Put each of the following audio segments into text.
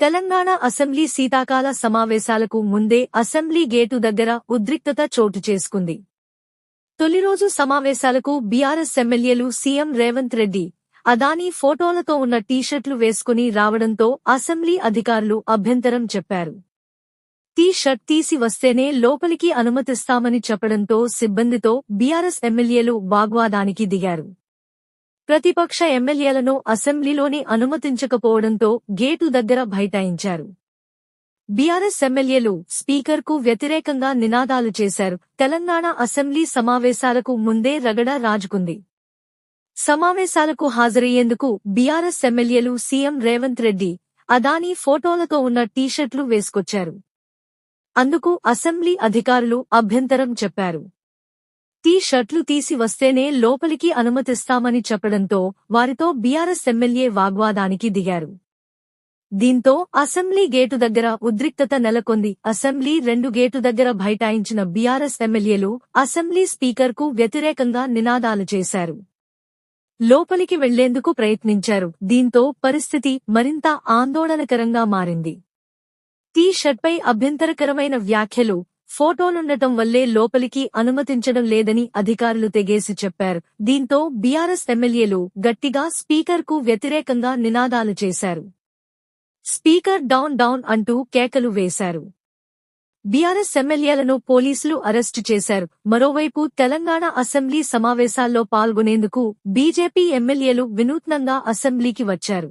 Telangana assembly శీతాకాల సమావేశాలకు ముందే అసెంబ్లీ గేటు దగ్గర ఉద్రిక్తత చోటు చేసుకుంది. తొలి రోజు సమావేశాలకు బీఆర్ఎస్ ఎమ్మెల్యేలు సీఎం రేవంత్ రెడ్డి అదానీ ఫోటోలతో ఉన్న టీషర్ట్లు వేసుకుని రావడంతో అసెంబ్లీ అధికారులు అభ్యంతరం చెప్పారు. టీ షర్ట్ తీసి వస్తేనే లోపలికి అనుమతిస్తామని చెప్పడంతో సిబ్బందితో బీఆర్ఎస్ ఎమ్మెల్యేలు వాగ్వాదానికి దిగారు. ప్రతిపక్ష ఎమ్మెల్యేలను అసెంబ్లీలోని అనుమతించకపోవడంతో గేటు దగ్గర బైఠాయించారు. బీఆర్ఎస్ ఎమ్మెల్యేలు స్పీకర్కు వ్యతిరేకంగా నినాదాలు చేశారు. తెలంగాణ అసెంబ్లీ సమావేశాలకు ముందే రగడ రాజుకుంది. సమావేశాలకు హాజరయ్యేందుకు బీఆర్ఎస్ ఎమ్మెల్యేలు సీఎం రేవంత్ రెడ్డి అదానీ ఫోటోలతో ఉన్న టీషర్ట్లు వేసుకొచ్చారు. అందుకు అసెంబ్లీ అధికారులు అభ్యంతరం చెప్పారు. టీ షర్ట్లు తీసి వస్తేనే లోపలికి అనుమతిస్తామని చెప్పడంతో వారితో బీఆర్ఎస్ ఎమ్మెల్యే వాగ్వాదానికి దిగారు. దీంతో అసెంబ్లీ గేటు దగ్గర ఉద్రిక్తత నెలకొంది. అసెంబ్లీ రెండు గేటు దగ్గర బైఠాయించిన బీఆర్ఎస్ ఎమ్మెల్యేలు అసెంబ్లీ స్పీకర్కు వ్యతిరేకంగా నినాదాలు చేశారు. లోపలికి వెళ్ళేందుకు ప్రయత్నించారు. దీంతో పరిస్థితి మరింత ఆందోళనకరంగా మారింది. టీ షర్ట్పై అభ్యంతరకరమైన వ్యాఖ్యలు ఫోటోలుండటం వల్లే లోపలికి అనుమతించడం లేదని అధికారులు తెగేసి చెప్పారు. దీంతో బీఆర్ఎస్ ఎమ్మెల్యేలు గట్టిగా స్పీకర్కు వ్యతిరేకంగా నినాదాలు చేశారు. స్పీకర్ డౌన్ డౌన్ అంటూ కేకలు వేశారు. బీఆర్ఎస్ ఎమ్మెల్యేలను పోలీసులు అరెస్టు చేశారు. మరోవైపు తెలంగాణ అసెంబ్లీ సమావేశాల్లో పాల్గొనేందుకు బీజేపీ ఎమ్మెల్యేలు వినూత్నంగా అసెంబ్లీకి వచ్చారు.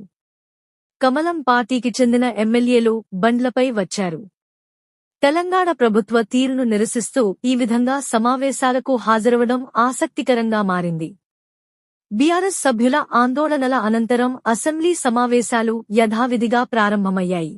కమలం పార్టీకి చెందిన ఎమ్మెల్యేలు బండ్లపై వచ్చారు. తెలంగాణ ప్రభుత్వ తీరును నిరసిస్తూ ఈ విధంగా సమావేశాలకు హాజరవడం ఆసక్తికరంగా మారింది. బీఆర్ఎస్ సభ్యుల ఆందోళనల అనంతరం అసెంబ్లీ సమావేశాలు యథావిధిగా ప్రారంభమయ్యాయి.